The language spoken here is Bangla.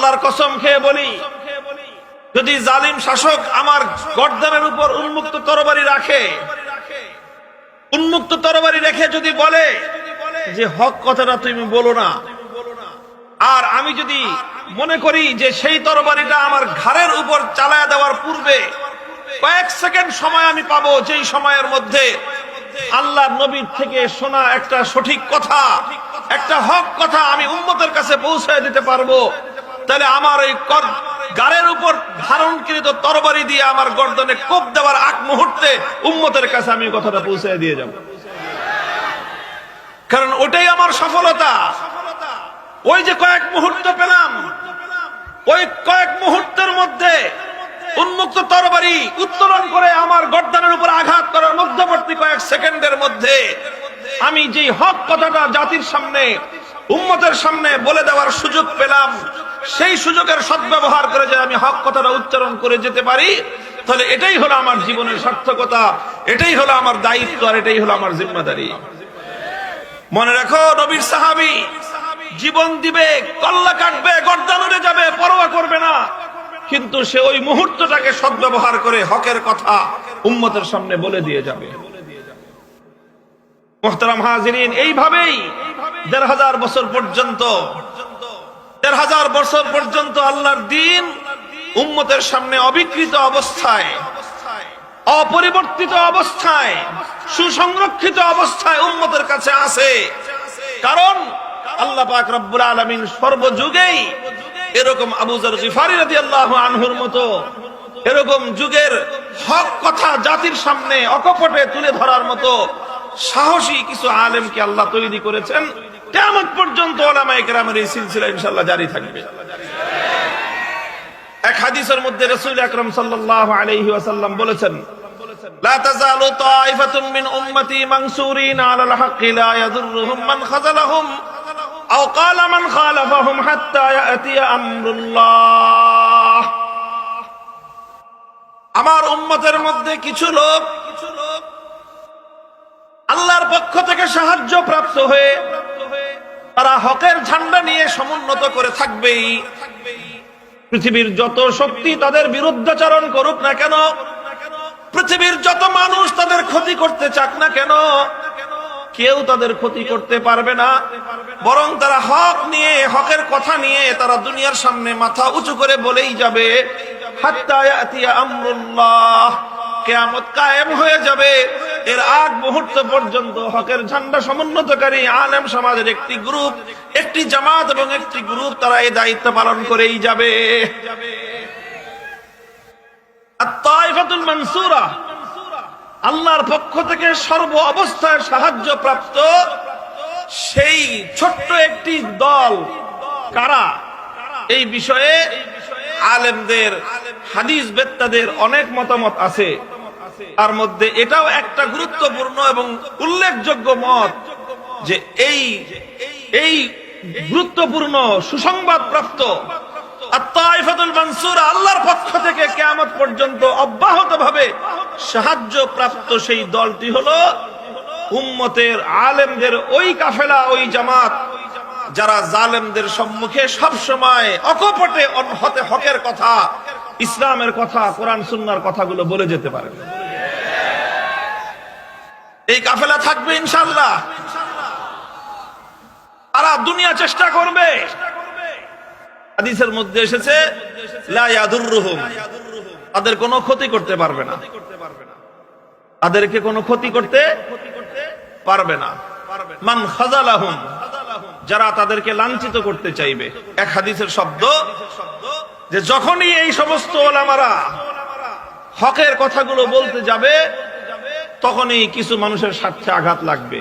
আল্লাহর কসম খেয়ে বলি, যদি জালিম শাসক আমার গর্দানের উপর উন্মুক্ত তরবারি রাখে, উন্মুক্ত তরবারি রেখে যদি বলে যে, হক কথাটা তুমি বলো না। আর আমি যদি মনে করি যে, সেই তরবারিটা আমার ঘাড়ের উপর চালায় দেওয়ার পূর্বে কয়েক সেকেন্ড সময় আমি পাবো, যেই সময়ের মধ্যে আল্লাহ নবীর থেকে শোনা একটা সঠিক কথা, একটা হক কথা আমি উম্মতের কাছে পৌঁছায় দিতে পারব। তাহলে আমার এই গাড়ের উপর ধারণকৃত তরবারি দিয়ে আমার গর্দনে কোপ দেওয়ার আগ মুহূর্তে উম্মতের কাছে আমি কথাটা পৌঁছায় দিয়ে যাব। কারণ ওটাই আমার সফলতা। ওই যে কয়েক মুহূর্ত পেলাম, ওই কয়েক মুহূর্তের মধ্যে উন্মুক্ত তরবারি উত্তোলন করে আমার গর্দানের উপর আঘাত করার মধ্যবর্তী কয়েক সেকেন্ডের মধ্যে আমি যে হক কথাটা জাতির সামনে, উম্মতের সামনে বলে দেওয়ার সুযোগ পেলাম সেই সুযোগের সদ্ব্যবহার করে যে আমি হক কথাটা উচ্চারণ করে যেতে পারি, তাহলে এটাই হলো আমার জীবনের সার্থকতা, এটাই হলো আমার দায়িত্ব, আর এটাই হলো আমার জিম্মাদারি। মনে রাখো, নবীর সাহাবি জীবন দিবে, কল্লা কাটবে গর্দান উড়ে যাবে, পরোয়া করবে না। কিন্তু সে ওই মুহূর্তটাকে সদ্ব্যবহার করে হকের কথা উম্মতের সামনে বলে দিয়ে যাবে। মোহতারাম হাজিরিন, এইভাবেই দেড় হাজার বছর পর্যন্ত দেড় হাজার বছর পর্যন্ত আল্লাহর দিন উম্মতের সামনে অবিকৃত অবস্থায়, অপরিবর্তিত অবস্থায়, সুসংরক্ষিত অবস্থায় উম্মতের কাছে আছে। কারণ আল্লাহ পাক রব্বুল আলামিন সর্বযুগেই এরকম আবু যর গিফারি রাদিয়াল্লাহু আনহুর মতো এরকম যুগের হক কথা জাতির সামনে অকপটে তুলে ধরার মতো সাহসী কিছু আলেমকে আল্লাহ তৈরি করেছেন। কেমন পর্যন্ত ওলামায়ে কেরামের এই সিলসিলা ইনশাআল্লাহ জারি থাকবে এক হাদিসের মধ্যে রসুল আকরম সাল্লাল্লাহু আলাইহি ওয়াসাল্লাম বলেছেন لا تزال طائفة من أمتي منصورين على الحق لا يضرهم من خذلهم أو قال من خالفهم حتى يأتي أمر الله আমার উম্মতের মধ্যে কিছু লোক আল্লাহর পক্ষ থেকে সাহায্য প্রাপ্ত হয়ে তারা হকের ঝান্ডা নিয়ে সমুন্নত করে থাকবেই। পৃথিবীর যত শক্তি তাদের বিরুদ্ধাচরণ করুক না কেন, পৃথিবীর যত মানুষ তাদের ক্ষতি করতে চাক না কেন, কেউ তাদের ক্ষতি করতে পারবে না। বরং তারা হক নিয়ে, হকের কথা নিয়ে তারা দুনিয়ার সামনে মাথা উঁচু করে বলেই যাবে, হাত্তা আমরুল্লাহ কেয়ামত কায়েম হয়ে যাবে। এর আগ মুহূর্ত পর্যন্ত হকের ঝান্ডা সমুন্নতকারী আলেম সমাজের একটি গ্রুপ, একটি জামাত এবং একটি গ্রুপ তারা এই দায়িত্ব পালন করেই যাবে। আল্লাহর পক্ষ থেকে সর্ব অবস্থায় সাহায্য প্রাপ্ত সেই ছোট্ট একটি দল কারা? এই বিষয়ে আলেমদের, হাদিস বেত্তাদের অনেক মতামত আছে। তার মধ্যে এটাও একটা গুরুত্বপূর্ণ এবং উল্লেখযোগ্য মত যে এই এই গুরুত্বপূর্ণ সুসংবাদ প্রাপ্ত জামাত, যারা জালেমদের সম্মুখে অকপটে হকের কথা, ইসলামের কথা, কোরআন, সুন্নার কথাগুলো বলে যেতে পারে। এই কাফেলা থাকবে ইনশাল্লাহ তারা দুনিয়া চেষ্টা করবে। হাদিসের মধ্যে এসেছে তাদের কোনো ক্ষতি করতে পারবে না। তাদেরকে কোনো ক্ষতি করতে পারবে না। মান খাজালাহুম, যারা তাদেরকে লাঞ্ছিত করতে চাইবে। এক হাদিসের শব্দ, যে যখনই এই সমস্ত ওলামারা হকের কথাগুলো বলতে যাবে তখনই কিছু মানুষের স্বার্থে আঘাত লাগবে।